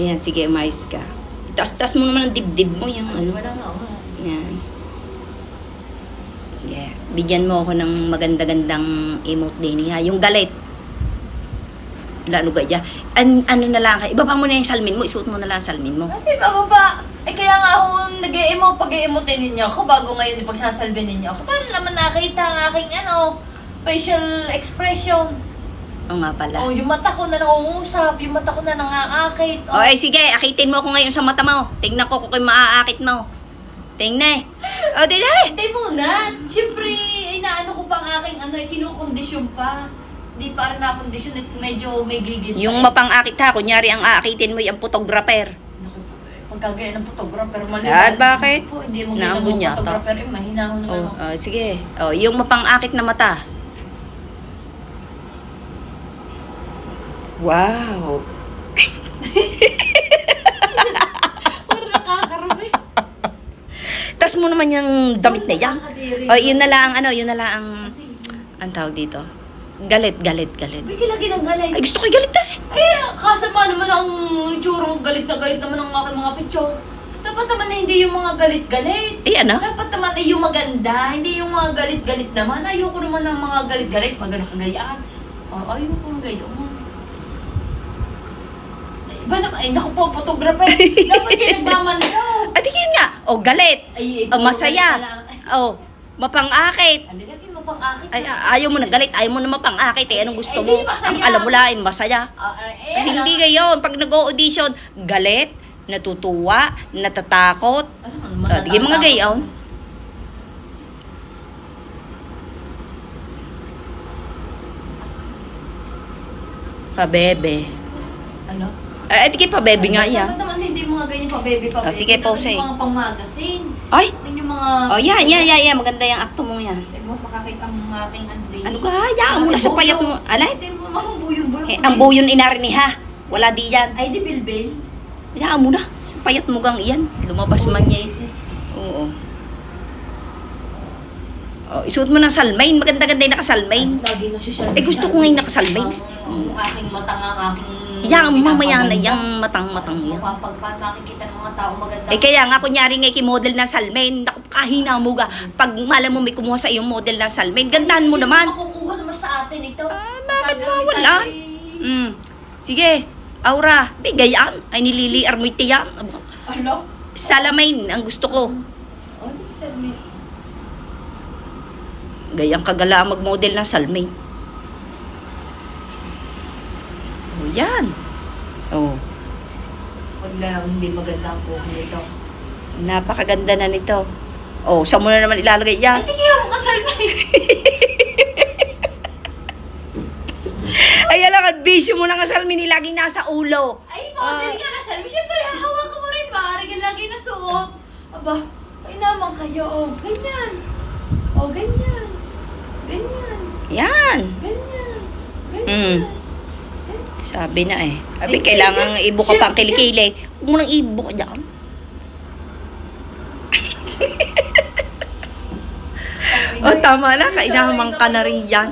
Ayan, sige, umayos ka. Taas-taas mo naman ang dibdib mo, yung ano. Wala nga ako. Yan. Yeah. Bigyan mo ako ng maganda-gandang emote din ha. Yung galit. Lalo gaya. An ano na lang, ibaba mo na yung salmin mo, isuot mo na lang ang salmin mo. Ay, bababa. Eh, kaya nga ako nag-emo pag-emote ninyo ako bago ngayon ipagsasalbi ninyo ako. Paano naman nakita ang aking ano, facial expression? Oo nga pala. Oh, yung mata ko na nangungusap, yung mata ko na nangaakit. O, ay sige, akitin mo ako ngayon sa mata mo. Tingnan ko kung maaakit mo. Tingnan eh. O, di na eh. Hintay muna. Siyempre, inaano ko pa ang aking ano, eh, kinukondisyon pa. Di pa rin nakondisyon at medyo may gigil. Yung mapang-akit ha, kunyari ang aakitin mo yung photographer. Naku, pagkagaya ng photographer, mali. Ah, bakit? Po, hindi mo Naambun ginawang yata. photographer, eh, mahina ko naman Oh, ako. oh, sige. Oh, yung mapang-akit na mata. Wow. Parang nakakarami. Tas mo naman yung damit na yan. Nakakadiri. Oh, yun na lang ano, yun na lang ang ang tawag dito. Galit, galit, galit. Bigyan lagi ng galit. Ay, gusto ko yung galit eh. Eh, kasama naman ang itsurang galit na galit naman ang aking mga picture. Dapat naman na hindi yung mga galit-galit. Eh, ano? Dapat naman ay yung maganda, hindi yung mga galit-galit naman. Ayoko naman ng mga galit-galit pag nakagayaan. Oh, ayoko ng gayon. Iba naman, ay naku po, photographer. Dapat yan nagmamandaw. At yun nga. Oh, galit. Ay, Oh, puro masaya. galit na lang. Ay, Oh, mapang-akit. alilagin mo pang akin. Ay, ayaw mo na galit, ayaw mo na mapang-akit eh. Anong gusto Eh, mo? di, masaya. Ang alam mo lang, eh, masaya. Ah, ah, eh, Ay, hindi gayon. Pag nag-audition, galit, natutuwa, natatakot. Ano, Ah, di mga gayon. Pabebe. Ano? Ay, di kayo pabebe nga Dapat yan. naman hindi mga ganyan pa, baby pa. Oh, sige, Dapat pause eh. Yung mga pang-magazine. Ay! Yan yung mga... Oh, yan, yan, yan, yan. Maganda yung akto mo yan. Hindi mo makakita ang aking din. Ano ka? Yan, mula sa payat mo. Alay? Hindi mo makang buyong-buyong. Eh, ang buyon inarini ha. Wala di yan. Ay, di bilbil. Hayaan mo na. Sa payat mo gang iyan. Lumabas man niya ito. Oo. Oh, isuot mo ng salmain. Maganda-ganda yung nakasalmain. Lagi na social Eh, gusto ko ngayon nakasalmain. Ang aking matang, ang aking... Yang mamaya na, yang matang-matang yan. Mapapagpan, makikita ng mga tao maganda. Eh kaya nga, kunyari nga model na salmain, naku, kahina mo ga. Pag malam mo may kumuha sa iyong model na salmain, gandahan mo naman. makukuha naman sa atin ito? Ah, bakit mawala? Mm. Sige, Aura, bigay yan. Ay nililiar mo iti yan. Ano? Salamain, ang gusto ko. Oh. Gayang kagala mag-model ng salmain. Oh, yan. Oh, Huwag lang, hindi maganda ang kuha nito. napakaganda na nito. Oh, saan mo na naman ilalagay yan? Ay, kaya mo kasal? Ay, alam ka, bisyo mo na nga salmin, laging nasa ulo. Ay, model nga na sabi. Siyempre, hahawakan mo rin. Maaari ka lagi na suot. Aba, ay naman kayo. Oh, ganyan. Oh, ganyan. Ganyan. Yan. Ganyan. Mm. Sabi na eh. Sabi, Ay, kailangan ibuka siya- pang kilikili. Huwag mo nang ibuka dyan. Oh, tama na. Kainahamang ka na rin yan.